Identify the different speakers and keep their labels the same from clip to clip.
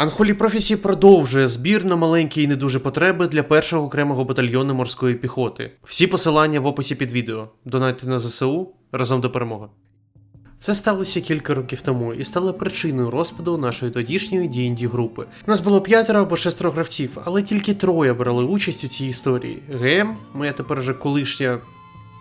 Speaker 1: Unholy Prophecy продовжує збір на маленькі і не дуже потреби для першого окремого батальйону морської піхоти. Всі посилання в описі під відео. Донайте на ЗСУ разом до перемоги. Це сталося кілька років тому і стало причиною розпаду нашої тодішньої D&D групи. Нас було п'ятеро або шестеро гравців, але тільки троє брали участь у цій історії: ГМ, моя тепер уже колишня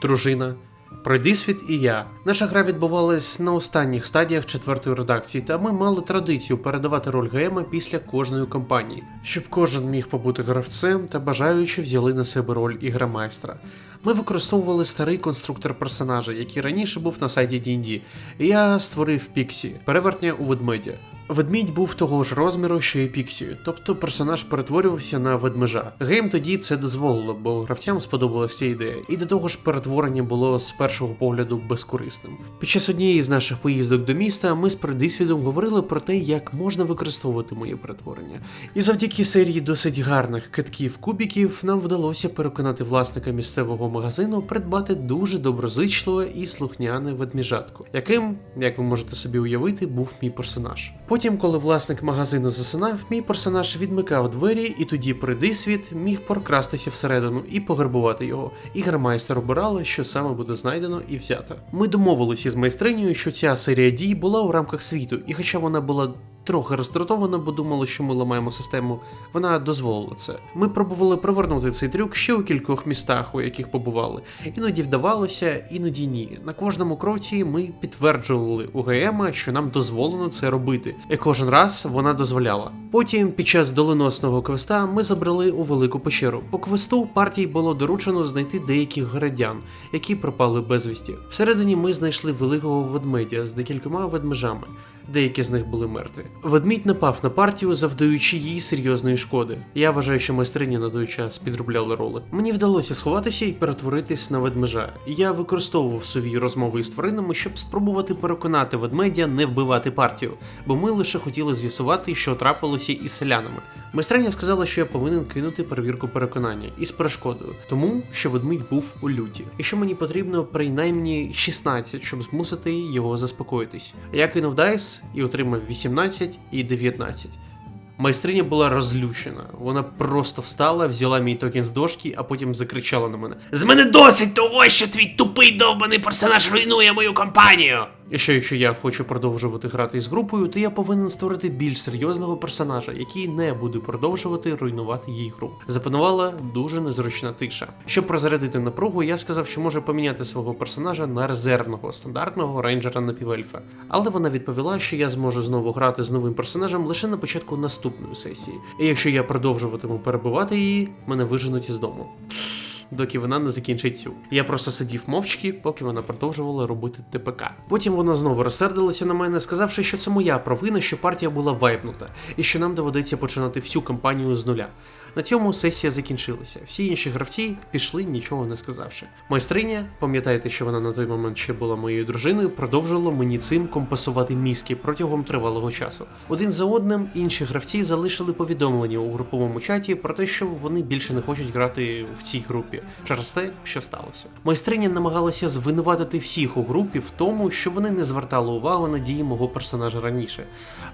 Speaker 1: дружина. Пройдисвіт і я. Наша гра відбувалась на останніх стадіях четвертої редакції, та ми мали традицію передавати роль ГМа після кожної кампанії, щоб кожен міг побути гравцем та бажаючи взяли на себе роль ігромайстра. Ми використовували старий конструктор персонажа, який раніше був на сайті D&D, я створив Піксі, перевертня у ведмедя. Ведмідь був того ж розміру, що і Піксі, тобто персонаж перетворювався на ведмежа. Гейм тоді це дозволило, бо гравцям сподобалася ідея, і до того ж перетворення було з першого погляду безкорисним. Під час однієї з наших поїздок до міста ми з предисвідом говорили про те, як можна використовувати моє перетворення. І завдяки серії досить гарних китків кубіків нам вдалося переконати власника місцевого магазину придбати дуже доброзичливе і слухняне ведміжатко, яким, як ви можете собі уявити, був мій персонаж. Потім, коли власник магазину засинав, мій персонаж відмикав двері, і тоді придисвіт міг прокрастися всередину і пограбувати його. Ігромайстер обирали, що саме буде знайдено і взято. Ми домовилися із майстринею, що ця серія дій була у рамках світу, і хоча вона була трохи роздратована, бо думала, що ми ламаємо систему, вона дозволила це. Ми пробували провернути цей трюк ще у кількох містах, у яких побували. Іноді вдавалося, іноді ні. На кожному кроці ми підтверджували у ГМ, що нам дозволено це робити, і кожен раз вона дозволяла. Потім, під час доленосного квеста, ми забрали у велику печеру. По квесту партії було доручено знайти деяких городян, які пропали безвісті. Всередині ми знайшли великого ведмедя з декількома ведмежами. Деякі з них були мертві. Ведмідь напав на партію, завдаючи їй серйозної шкоди. Я вважаю, що майстриня на той час підробляли роли. Мені вдалося сховатися і перетворитись на ведмежа. Я використовував свої розмови із тваринами, щоб спробувати переконати ведмедя не вбивати партію, бо ми лише хотіли з'ясувати, що трапилося із селянами. Майстриня сказала, що я повинен кинути перевірку переконання із перешкодою, тому що ведмідь був у люті, і що мені потрібно принаймні 16, щоб змусити його заспокоїтись. Я кинув дайс і отримав 18 і 19. Майстриня була розлючена. Вона просто встала, взяла мій токен з дошки, а потім закричала на мене:
Speaker 2: З мене досить того, що твій тупий довбаний персонаж руйнує мою компанію.
Speaker 1: І що якщо я хочу продовжувати грати із групою, то я повинен створити більш серйозного персонажа, який не буде продовжувати руйнувати її гру. Запанувала дуже незручна тиша. Щоб розрядити напругу, я сказав, що може поміняти свого персонажа на резервного стандартного рейнджера напівельфа. Але вона відповіла, що я зможу знову грати з новим персонажем лише на початку наступної сесії. І якщо я продовжуватиму перебивати її, мене виженуть із дому доки вона не закінчить цю. Я просто сидів мовчки, поки вона продовжувала робити ТПК. Потім вона знову розсердилася на мене, сказавши, що це моя провина, що партія була вайпнута, і що нам доведеться починати всю кампанію з нуля. На цьому сесія закінчилася. Всі інші гравці пішли, нічого не сказавши. Майстриня, пам'ятаєте, що вона на той момент ще була моєю дружиною, продовжувала мені цим компасувати мізки протягом тривалого часу. Один за одним інші гравці залишили повідомлення у груповому чаті про те, що вони більше не хочуть грати в цій групі через те, що сталося. Майстриня намагалася звинуватити всіх у групі в тому, що вони не звертали увагу на дії мого персонажа раніше,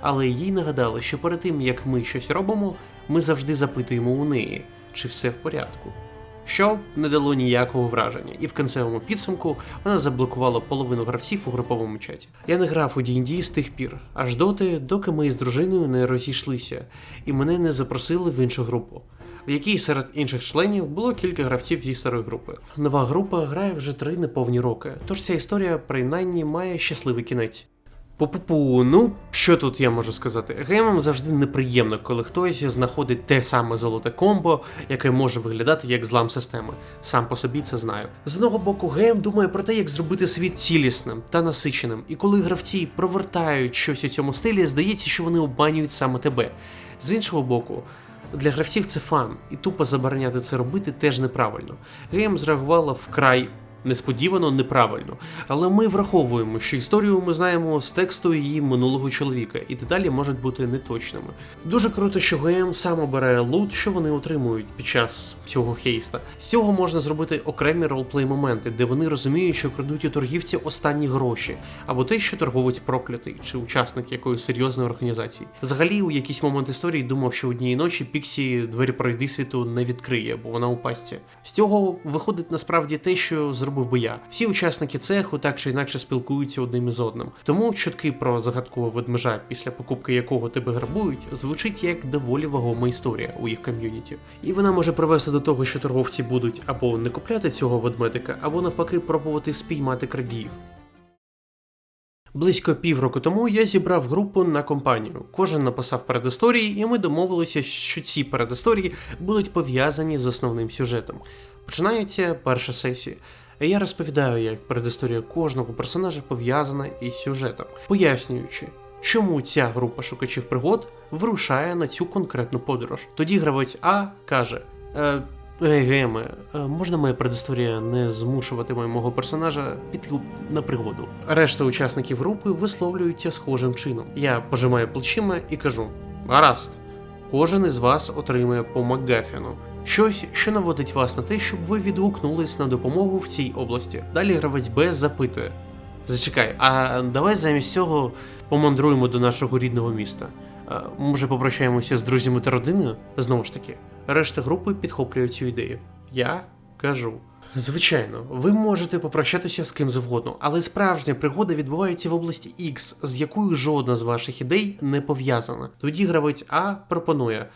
Speaker 1: але їй нагадали, що перед тим як ми щось робимо, ми завжди запитуємо у неї, чи все в порядку. Що не дало ніякого враження, і в кінцевому підсумку вона заблокувала половину гравців у груповому чаті. Я не грав у D&D з тих пір, аж доти, доки ми з дружиною не розійшлися, і мене не запросили в іншу групу, в якій серед інших членів було кілька гравців зі старої групи. Нова група грає вже три неповні роки, тож ця історія принаймні має щасливий кінець. Пу-пу-пу, ну що тут я можу сказати? Геймам завжди неприємно, коли хтось знаходить те саме золоте комбо, яке може виглядати як злам системи. Сам по собі це знаю. З одного боку, гейм думає про те, як зробити світ цілісним та насиченим, і коли гравці провертають щось у цьому стилі, здається, що вони обманюють саме тебе. З іншого боку. Для гравців це фан, і тупо забороняти це робити теж неправильно. Гейм зреагувала вкрай несподівано неправильно. Але ми враховуємо, що історію ми знаємо з тексту її минулого чоловіка, і деталі можуть бути неточними. Дуже круто, що ГМ сам обирає лут, що вони отримують під час цього хейста. З цього можна зробити окремі ролплей моменти, де вони розуміють, що крадуть у торгівці останні гроші, або те, що торговець проклятий, чи учасник якоїсь серйозної організації. Взагалі, у якийсь момент історії думав, що однієї ночі Піксі двері пройди світу не відкриє, бо вона у пастці. З цього виходить насправді те, що зробив би я. Всі учасники цеху так чи інакше спілкуються одним із одним. Тому чутки про загадкового ведмежа, після покупки якого тебе грабують, звучить як доволі вагома історія у їх ком'юніті. І вона може привести до того, що торговці будуть або не купляти цього ведмедика, або навпаки пробувати спіймати крадіїв. Близько півроку тому я зібрав групу на компанію. Кожен написав передісторії, і ми домовилися, що ці передісторії будуть пов'язані з основним сюжетом. Починається перша сесія. Я розповідаю, як передісторія кожного персонажа пов'язана із сюжетом, пояснюючи, чому ця група шукачів пригод вирушає на цю конкретну подорож. Тоді гравець А каже: е, Ей, е, можна моя предісторія не змушуватиме мого персонажа піти на пригоду. Решта учасників групи висловлюються схожим чином. Я пожимаю плечима і кажу: гаразд, кожен із вас отримує по Макгафіну. Щось, що наводить вас на те, щоб ви відгукнулись на допомогу в цій області. Далі гравець Б запитує: Зачекай, а давай замість цього помандруємо до нашого рідного міста. А, Може, попрощаємося з друзями та родиною? Знову ж таки, решта групи підхоплює цю ідею. Я кажу. Звичайно, ви можете попрощатися з ким завгодно, але справжня пригода відбувається в області X, з якою жодна з ваших ідей не пов'язана. Тоді гравець А пропонує: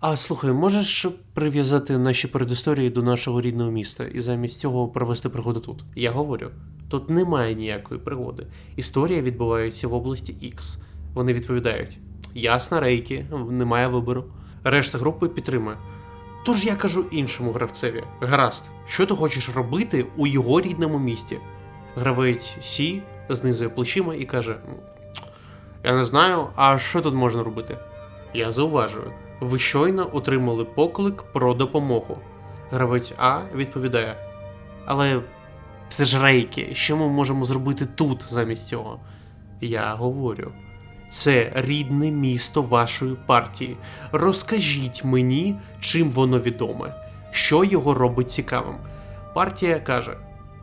Speaker 1: А слухай, можеш прив'язати наші передісторії до нашого рідного міста і замість цього провести пригоду тут? Я говорю: тут немає ніякої пригоди. Історія відбувається в області X. Вони відповідають: Ясно, рейки, немає вибору. Решта групи підтримує. Тож я кажу іншому гравцеві: гаразд, що ти хочеш робити у його рідному місті? Гравець Сі знизує плечима і каже: «Ну, Я не знаю, а що тут можна робити? Я зауважую, ви щойно отримали поклик про допомогу. Гравець А відповідає: Але це ж рейки, що ми можемо зробити тут замість цього? Я говорю. Це рідне місто вашої партії. Розкажіть мені, чим воно відоме, що його робить цікавим. Партія каже: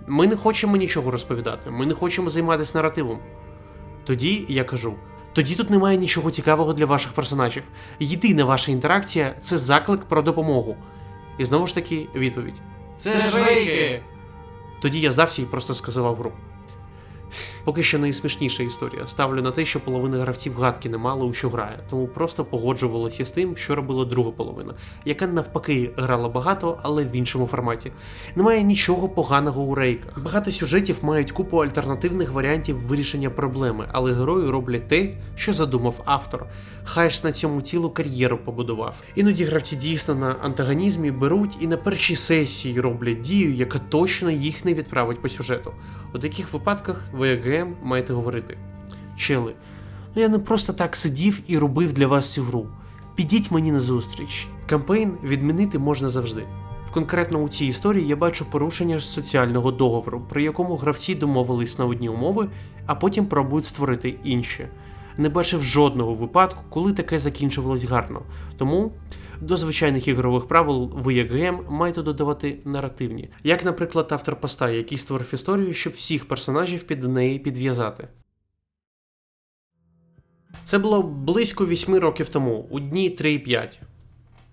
Speaker 1: ми не хочемо нічого розповідати, ми не хочемо займатися наративом. Тоді я кажу: тоді тут немає нічого цікавого для ваших персонажів. Єдина ваша інтеракція це заклик про допомогу. І знову ж таки відповідь:
Speaker 2: Це ж рейки!
Speaker 1: Тоді я здався і просто сказав гру. Поки що найсмішніша історія. Ставлю на те, що половина гравців гадки не мала у що грає, тому просто погоджувалася з тим, що робила друга половина, яка навпаки грала багато, але в іншому форматі. Немає нічого поганого у рейках. Багато сюжетів мають купу альтернативних варіантів вирішення проблеми, але герої роблять те, що задумав автор. Хай ж на цьому цілу кар'єру побудував. Іноді гравці дійсно на антагонізмі беруть і на першій сесії роблять дію, яка точно їх не відправить по сюжету. У таких випадках ви як ГМ маєте говорити. Чели, ну я не просто так сидів і робив для вас цю гру. Підіть мені на зустріч. Кампейн відмінити можна завжди. Конкретно у цій історії я бачу порушення соціального договору, при якому гравці домовились на одні умови, а потім пробують створити інші. Не бачив жодного випадку, коли таке закінчувалось гарно. Тому до звичайних ігрових правил ви як ГМ маєте додавати наративні, як, наприклад, автор поста, який створив історію, щоб всіх персонажів під неї підв'язати. Це було близько 8 років тому, у дні 3.5.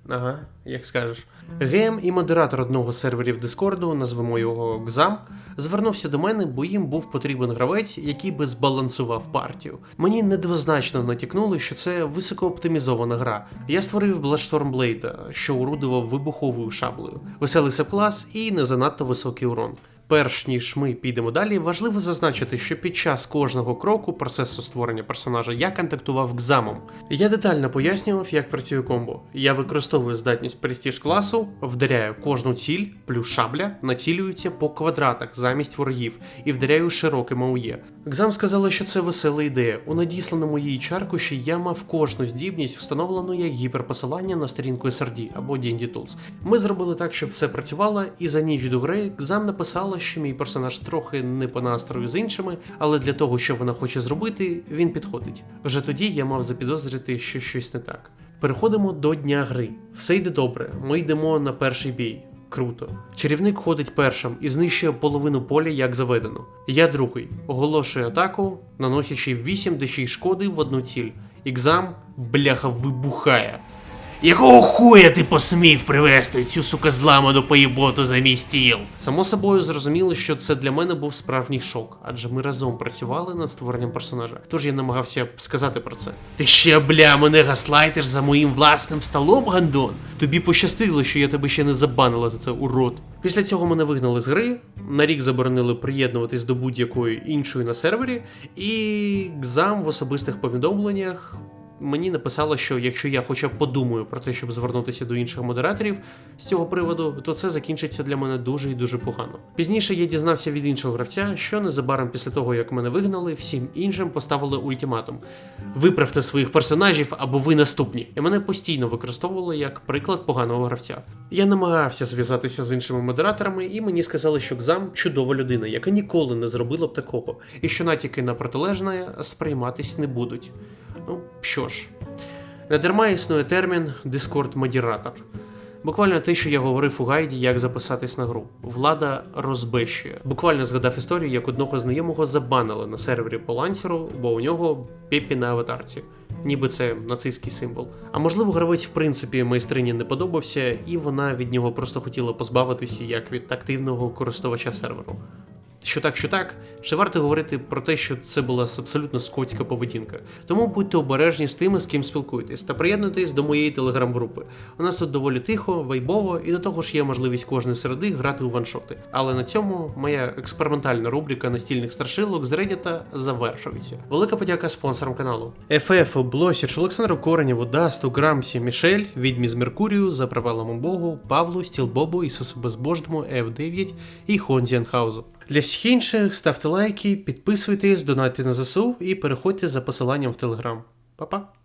Speaker 1: Ага, як скажеш. ГМ і модератор одного з серверів Дискорду, назвемо його Гзам, звернувся до мене, бо їм був потрібен гравець, який би збалансував партію. Мені недвозначно натякнули, що це високооптимізована гра. Я створив Bloodstorm Blade, що орудував вибуховою шаблею, веселий сеплас і не занадто високий урон. Перш ніж ми підемо далі, важливо зазначити, що під час кожного кроку процесу створення персонажа я контактував Гзамом. Я детально пояснював, як працює комбо. Я використовую здатність престіж класу, вдаряю кожну ціль, плюс шабля націлюється по квадратах замість ворогів і вдаряю широким АУЄ. Гзам сказали, що це весела ідея. У надісланому її чаркуші я мав кожну здібність, встановлену як гіперпосилання на сторінку SRD або D&D Tools. Ми зробили так, щоб все працювало, і за ніч до гри Гзам написала, помітила, що мій персонаж трохи не по настрою з іншими, але для того, що вона хоче зробити, він підходить. Вже тоді я мав запідозрити, що щось не так. Переходимо до дня гри. Все йде добре. Ми йдемо на перший бій. Круто. Чарівник ходить першим і знищує половину поля, як заведено. Я другий. Оголошую атаку, наносячи 8 d шкоди в одну ціль. Ікзам, бляха, вибухає.
Speaker 2: Якого хуя ти посмів привезти цю сука зламану поїботу замість тіл?
Speaker 1: Само собою зрозуміло, що це для мене був справжній шок, адже ми разом працювали над створенням персонажа. Тож я намагався сказати про це.
Speaker 2: Ти ще, бля, мене гаслайтиш за моїм власним столом, гандон?
Speaker 1: Тобі пощастило, що я тебе ще не забанила за це, урод. Після цього мене вигнали з гри, на рік заборонили приєднуватись до будь-якої іншої на сервері, і ГЗАМ в особистих повідомленнях мені написало, що якщо я хоча б подумаю про те, щоб звернутися до інших модераторів з цього приводу, то це закінчиться для мене дуже і дуже погано. Пізніше я дізнався від іншого гравця, що незабаром після того, як мене вигнали, всім іншим поставили ультиматум: виправте своїх персонажів або ви наступні. І мене постійно використовували як приклад поганого гравця. Я намагався зв'язатися з іншими модераторами, і мені сказали, що Гзам чудова людина, яка ніколи не зробила б такого, і що натяки на протилежне сприйматись не будуть. Ну що ж, недарма існує термін Discord-модератор. Буквально те, що я говорив у гайді, як записатись на гру. Влада розбещує. Буквально згадав історію, як одного знайомого забанили на сервері по лансеру, бо у нього пепі на аватарці. Ніби це нацистський символ. А можливо, гравець в принципі майстрині не подобався, і вона від нього просто хотіла позбавитися як від активного користувача серверу. Що так, що так, ще варто говорити про те, що це була абсолютно скотська поведінка. Тому будьте обережні з тими, з ким спілкуєтесь, та приєднуйтесь до моєї телеграм-групи. У нас тут доволі тихо, вайбово, і до того ж є можливість кожної середи грати у ваншоти. Але на цьому моя експериментальна рубрика настільних страшилок з Reddit завершується. Велика подяка спонсорам каналу. ФФ, Блосіч, Олександру Коренєву, Дасту, Грамсі, Мішель, Відьмі з Меркурію, за правилами Богу, Павлу, Стілбобу, Ісусу Безбожному, F9 і Хонзіанхаузу. Для всіх інших ставте лайки, підписуйтесь, донайте на ЗСУ і переходьте за посиланням в Телеграм. Па-па!